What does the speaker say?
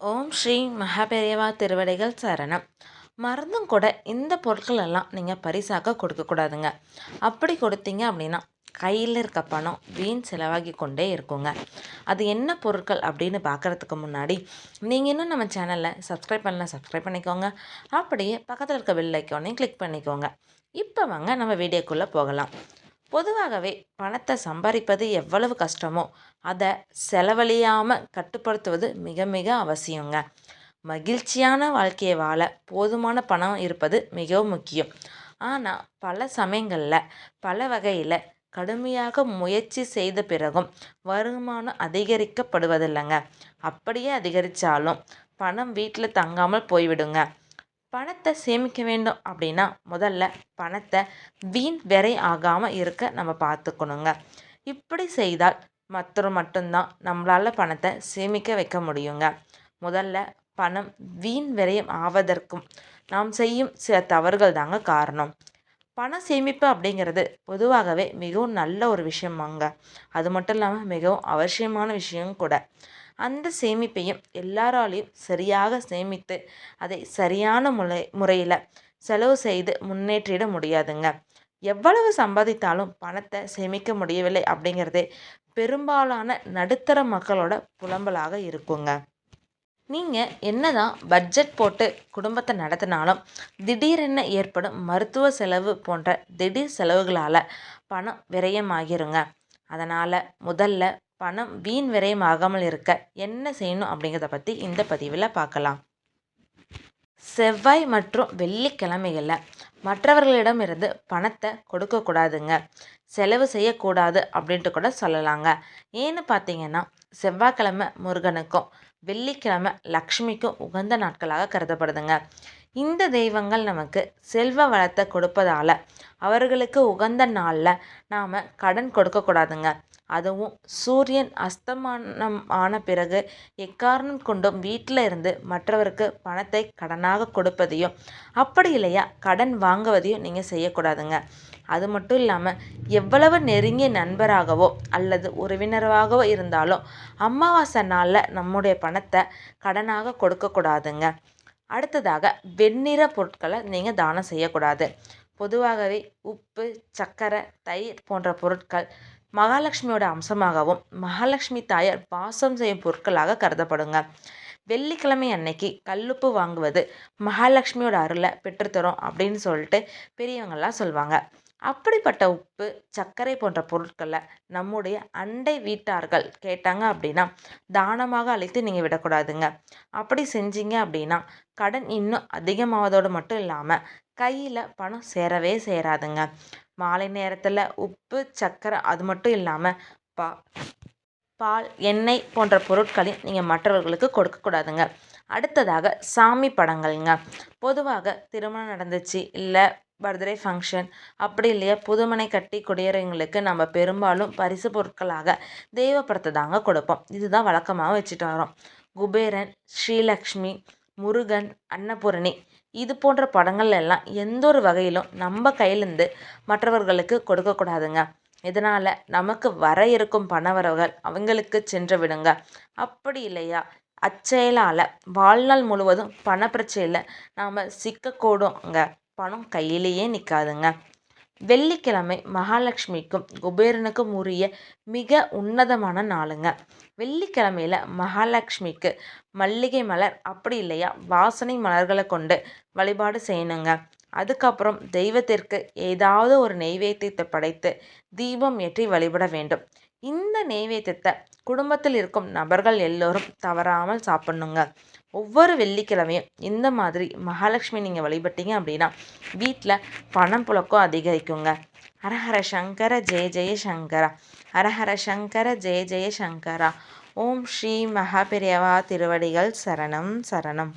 ஓம் ஸ்ரீ மகாபெரியவா திருவடிகள் சரணம். மருந்தும் கூட இந்த பொருட்கள் எல்லாம் நீங்கள் பரிசாக்க கொடுக்கக்கூடாதுங்க. அப்படி கொடுத்தீங்க அப்படின்னா கையில் இருக்க பணம் வீண் செலவாகி கொண்டே இருக்குங்க. அது என்ன பொருட்கள் அப்படின்னு பார்க்குறதுக்கு முன்னாடி நீங்கள் இன்னும் நம்ம சேனலில் சப்ஸ்கிரைப் பண்ணல சப்ஸ்கிரைப் பண்ணிக்கோங்க. அப்படியே பக்கத்தில் இருக்க பெல் ஐக்கானையும் கிளிக் பண்ணிக்கோங்க. இப்போ வாங்க நம்ம வீடியோக்குள்ளே போகலாம். பொதுவாகவே பணத்தை சம்பாதிப்பது எவ்வளவு கஷ்டமோ அதை செலவழியாமல் கட்டுப்படுத்துவது மிக மிக அவசியங்க. மகிழ்ச்சியான வாழ்க்கையை வாழ போதுமான பணம் இருப்பது மிகவும் முக்கியம். ஆனால் பல சமயங்களில் பல வகையில் கடுமையாக முயற்சி செய்த பிறகும் வருமானம் அதிகரிக்கப்படுவதில்லைங்க. அப்படியே அதிகரித்தாலும் பணம் வீட்டில் தங்காமல் போய்விடுங்க. பணத்தை சேமிக்க வேண்டும் அப்படின்னா முதல்ல பணத்தை வீண் விரை ஆகாமல் இருக்க நம்ம பார்த்துக்கணுங்க. இப்படி செய்தால் மற்றும் மட்டும்தான் நம்மளால் பணத்தை சேமிக்க வைக்க முடியுங்க. முதல்ல பணம் வீண் விரயம் ஆவதற்கும் நாம் செய்யும் சில தவறுகள் தாங்க காரணம். பண சேமிப்பு அப்படிங்கிறது பொதுவாகவே மிகவும் நல்ல ஒரு விஷயமாங்க. அது மட்டும் இல்லாமல் மிகவும் அவசியமான விஷயம் கூட. அந்த சேமிப்பையும் எல்லாராலையும் சரியாக சேமித்து அதை சரியான முறை முறையில் செலவு செய்து முன்னேற்றிட முடியாதுங்க. எவ்வளவு சம்பாதித்தாலும் பணத்தை சேமிக்க முடியவில்லை அப்படிங்கிறதே பெரும்பாலான நடுத்தர மக்களோட புலம்பலாக இருக்குங்க. நீங்கள் என்ன தான் பட்ஜெட் போட்டு குடும்பத்தை நடத்தினாலும் திடீரென ஏற்படும் மருத்துவ செலவு போன்ற திடீர் செலவுகளால் பணம் விரயமாகிருங்க. அதனால் முதல்ல பணம் வீண் விரயமாகாமல் இருக்க என்ன செய்யணும் அப்படிங்கிறத பற்றி இந்த பதிவில் பார்க்கலாம். செவ்வாய் மற்றும் வெள்ளிக்கிழமைகளில் மற்றவர்களிடமிருந்து பணத்தை கொடுக்கக்கூடாதுங்க செலவு செய்யக்கூடாது அப்படின்ட்டு கூட சொல்லலாங்க. ஏன்னு பார்த்தீங்கன்னா செவ்வாய்க்கிழமை முருகனுக்கும் வெள்ளிக்கிழமை லக்ஷ்மிக்கும் உகந்த நாட்களாக கருதப்படுதுங்க. இந்த தெய்வங்கள் நமக்கு செல்வ வளத்தை கொடுப்பதால் அவர்களுக்கு உகந்த நாளில் நாம் கடன் கொடுக்கக்கூடாதுங்க அதுவும் சூரியன் அஸ்தமானம் ஆன பிறகு எக்காரணம் கொண்டும் வீட்டில் இருந்து மற்றவருக்கு பணத்தை கடனாக கொடுப்பதையும் அப்படி இல்லையா கடன் வாங்குவதையும் நீங்கள் செய்யக்கூடாதுங்க. அது மட்டும் இல்லாமல் எவ்வளவு நெருங்கிய நண்பராகவோ அல்லது உறவினராகவோ இருந்தாலும் அமாவாசை நாளில் நம்முடைய பணத்தை கடனாக கொடுக்கக்கூடாதுங்க. அடுத்ததாக வெண்ணிற பொருட்களை நீங்கள் தானம் செய்யக்கூடாது. பொதுவாகவே உப்பு சர்க்கரை தயிர் போன்ற பொருட்கள் மகாலட்சுமியோட அம்சமாகவும் மகாலட்சுமி தாயார் பாசம் செய்யும் பொருட்களாக கருதப்படுங்க. வெள்ளிக்கிழமை அன்னைக்கு கல்லுப்பு வாங்குவது மகாலட்சுமியோட அருளை பெற்றுத்தரும் அப்படின்னு சொல்லிட்டு பெரியவங்கள்லாம் சொல்லுவாங்க அப்படிப்பட்ட உப்பு சர்க்கரை போன்ற பொருட்களை நம்முடைய அண்டை வீட்டார்கள் கேட்டாங்க அப்படின்னா தானமாக அழைத்து நீங்கள் விடக்கூடாதுங்க. அப்படி செஞ்சீங்க அப்படின்னா கடன் இன்னும் அதிகமாவதோடு மட்டும் இல்லாமல் கையில் பணம் சேரவே சேராதுங்க. மாலை நேரத்தில் உப்பு சர்க்கரை அது மட்டும் இல்லாமல் பா பால் எண்ணெய் போன்ற பொருட்களையும் நீங்கள் மற்றவர்களுக்கு கொடுக்கக்கூடாதுங்க அடுத்ததாக சாமி படங்கள்ங்க. பொதுவாக திருமணம் நடந்துச்சு இல்லை பர்த்டே ஃபங்க்ஷன் அப்படி இல்லையா? புதுமனை கட்டி குடியேறவங்களுக்கு நம்ம பெரும்பாலும் பரிசு பொருட்களாக தெய்வ தாங்க கொடுப்போம். இதுதான் வழக்கமாக வச்சுட்டு வரோம் குபேரன் ஸ்ரீலக்ஷ்மி முருகன் அன்னபூரணி இது போன்ற படங்கள் எல்லாம் எந்த ஒரு வகையிலும் நம்ம கையிலேருந்து மற்றவர்களுக்கு கொடுக்கக்கூடாதுங்க. இதனால் நமக்கு வர இருக்கும் பணவரவுகள் அவங்களுக்கு சென்று விடுங்க. அப்படி இல்லையா? அச்செயலால் வாழ்நாள் முழுவதும் பண பிரச்சனையில் நாம் சிக்கக்கூடுங்க. பணம் கையிலேயே நிற்காதுங்க வெள்ளிக்கிழமை மகாலட்சுமிக்கும் குபேரனுக்கும் உரிய மிக உன்னதமான நாளுங்க. வெள்ளிக்கிழமையில் மகாலட்சுமிக்கு மல்லிகை மலர் அப்படி இல்லையா? வாசனை மலர்களை கொண்டு வழிபாடு செய்யணுங்க. அதுக்கப்புறம் தெய்வத்திற்கு ஏதாவது ஒரு நெய்வேத்தியத்தை படைத்து தீபம் ஏற்றி வழிபட வேண்டும். இந்த நெய்வேத்தியத்தை குடும்பத்தில் இருக்கும் நபர்கள் எல்லோரும் தவறாமல் சாப்பிட்ணுங்க. ஒவ்வொரு வெள்ளிக்கிழமையும் இந்த மாதிரி மகாலட்சுமி நீங்கள் வழிபட்டீங்க அப்படின்னா வீட்டில் பணம் புழக்கம் அதிகரிக்குங்க. ஹரஹர சங்கர ஜெய ஜெய சங்கரா. ஹரஹர சங்கர ஜெய ஜெய சங்கரா. ஓம் ஸ்ரீ மகாபெரியவா திருவடிகள் சரணம் சரணம்.